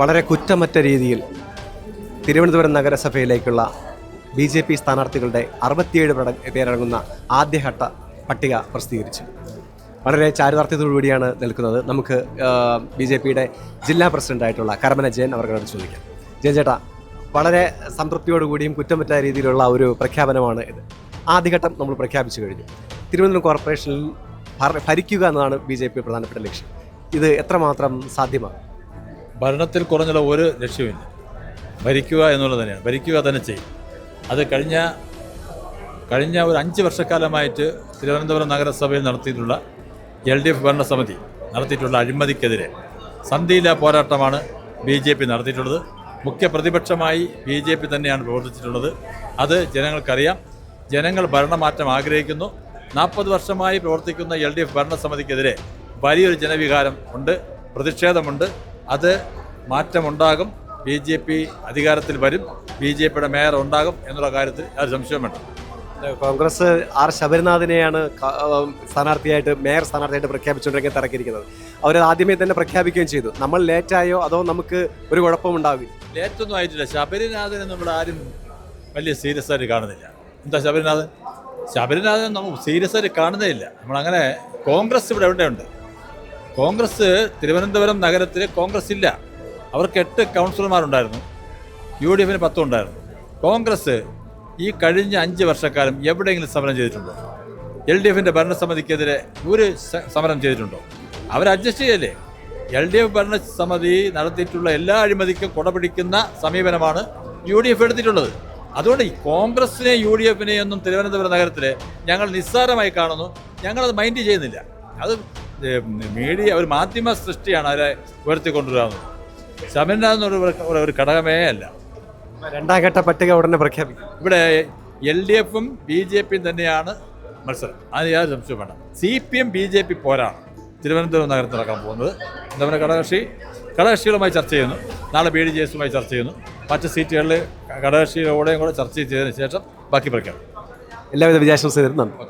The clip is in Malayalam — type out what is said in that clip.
വളരെ കുറ്റമറ്റ രീതിയിൽ തിരുവനന്തപുരം നഗരസഭയിലേക്കുള്ള ബി ജെ പി സ്ഥാനാർത്ഥികളുടെ അറുപത്തിയേഴ് പേരടങ്ങുന്ന ആദ്യഘട്ട പട്ടിക പ്രസിദ്ധീകരിച്ചു. വളരെ ചാരിതാർത്ഥ്യത്തോടുകൂടിയാണ് നിൽക്കുന്നത്. നമുക്ക് ബി ജെ പിയുടെ ജില്ലാ പ്രസിഡന്റായിട്ടുള്ള കരമന ജയൻ അവർക്കോട് ചോദിക്കാം. ജയൻ ചേട്ടാ വളരെ സംതൃപ്തിയോടുകൂടിയും കുറ്റമറ്റ രീതിയിലുള്ള ഒരു പ്രഖ്യാപനമാണ് ഇത്. ആദ്യഘട്ടം നമ്മൾ പ്രഖ്യാപിച്ചു കഴിഞ്ഞു. തിരുവനന്തപുരം കോർപ്പറേഷനിൽ ഭരിക്കുക എന്നതാണ് ബി ജെ പി പ്രധാനപ്പെട്ട ലക്ഷ്യം. ഇത് എത്രമാത്രം സാധ്യമാണ് ഭരണത്തിൽ കുറഞ്ഞുള്ള ഒരു ലക്ഷ്യമില്ല. ഭരിക്കുക എന്നുള്ളത് തന്നെയാണ്. ഭരിക്കുക തന്നെ ചെയ്യും. അത് കഴിഞ്ഞ കഴിഞ്ഞ ഒരു അഞ്ച് വർഷക്കാലമായിട്ട് തിരുവനന്തപുരം നഗരസഭയിൽ നടത്തിയിട്ടുള്ള എൽ ഡി എഫ് ഭരണസമിതി നടത്തിയിട്ടുള്ള അഴിമതിക്കെതിരെ സന്ധിയില്ലാ പോരാട്ടമാണ് ബി ജെ പി നടത്തിയിട്ടുള്ളത്. മുഖ്യ പ്രതിപക്ഷമായി ബി ജെ പി തന്നെയാണ് പ്രവർത്തിച്ചിട്ടുള്ളത്. അത് ജനങ്ങൾക്കറിയാം. ജനങ്ങൾ ഭരണമാറ്റം ആഗ്രഹിക്കുന്നു. നാൽപ്പത് വർഷമായി പ്രവർത്തിക്കുന്ന എൽ ഡി എഫ് ഭരണസമിതിക്കെതിരെ വലിയൊരു ജനവികാരം ഉണ്ട് പ്രതിഷേധമുണ്ട്. അത് മാറ്റമുണ്ടാകും. ബി ജെ പി അധികാരത്തിൽ വരും. ബി ജെ പിയുടെ മേയർ ഉണ്ടാകും എന്നുള്ള കാര്യത്തിൽ യാതൊരു സംശയം വേണ്ട. കോൺഗ്രസ് ആർ ശബരിനാഥിനെയാണ് സ്ഥാനാർത്ഥിയായിട്ട് മേയർ സ്ഥാനാർത്ഥിയായിട്ട് പ്രഖ്യാപിച്ചുകൊണ്ടിരിക്കാൻ തിരക്കിയിരിക്കുന്നത് അവർ ആദ്യമേ തന്നെ പ്രഖ്യാപിക്കുകയും ചെയ്തു. നമ്മൾ ലേറ്റായോ അതോ നമുക്ക് ഒരു കുഴപ്പമുണ്ടാവില്ല ലേറ്റൊന്നും ആയിട്ടില്ല. ശബരിനാഥനെ നമ്മൾ ആരും വലിയ സീരിയസ് ആയിട്ട് കാണുന്നില്ല. എന്താ ശബരിനാഥൻ ശബരിനാഥൻ നമ്മൾ സീരിയസ് ആയിട്ട് കാണുന്നേ ഇല്ല. നമ്മളങ്ങനെ കോൺഗ്രസ് ഇവിടെ എവിടെയുണ്ട്? കോൺഗ്രസ് തിരുവനന്തപുരം നഗരത്തിൽ കോൺഗ്രസ് ഇല്ല. അവർക്ക് എട്ട് കൗൺസിലർമാരുണ്ടായിരുന്നു. യു ഡി എഫിന് പത്തും ഉണ്ടായിരുന്നു. കോൺഗ്രസ് ഈ കഴിഞ്ഞ അഞ്ച് വർഷക്കാലം എവിടെയെങ്കിലും സമരം ചെയ്തിട്ടുണ്ടോ? എൽ ഡി എഫിന്റെ ഭരണസമിതിക്കെതിരെ ഒരു സമരം ചെയ്തിട്ടുണ്ടോ? അവർ അഡ്ജസ്റ്റ് ചെയ്യല്ലേ? എൽ ഡി എഫ് ഭരണസമിതി നടത്തിയിട്ടുള്ള എല്ലാ അഴിമതിക്കും കുടപിടിക്കുന്ന സമീപനമാണ് യു ഡി എഫ് എടുത്തിട്ടുള്ളത്. അതുകൊണ്ട് ഈ കോൺഗ്രസിനെ യു ഡി എഫിനെ ഒന്നും തിരുവനന്തപുരം നഗരത്തിൽ ഞങ്ങൾ നിസ്സാരമായി കാണുന്നു. ഞങ്ങളത് മൈൻഡ് ചെയ്യുന്നില്ല. അത് മീഡിയ ഒരു മാധ്യമ സൃഷ്ടിയാണ് അവരെ ഉയർത്തിക്കൊണ്ടുവരാവുന്നത്. ശബരിനാഥൻ ഒരു ഘടകമേ അല്ല. രണ്ടാം ഘട്ട പട്ടിക ഉടനെ പ്രഖ്യാപിക്കും. ഇവിടെ എൽ ഡി എഫും ബി ജെ പിയും തന്നെയാണ് മത്സരം. അതിന് യാതൊരു സംശയം വേണ്ട. C P M B J P പോരാണ്. Thiruvananthapuram നഗരത്തിൽ നടക്കാൻ പോകുന്നത്. നമ്മുടെ ഘടകകക്ഷി? ഘടകകക്ഷികളുമായി ചർച്ച ചെയ്യുന്നു. നാളെ ബി ഡി ജെ എസുമായി ചർച്ച ചെയ്യുന്നു. മറ്റ് സീറ്റുകളിൽ ഘടകകക്ഷികളോടെയും കൂടെ ചർച്ച ചെയ്തതിന് ശേഷം ബാക്കി പ്രഖ്യാപിക്കും എല്ലാവിധ വിജയാശംസ നന്ദി.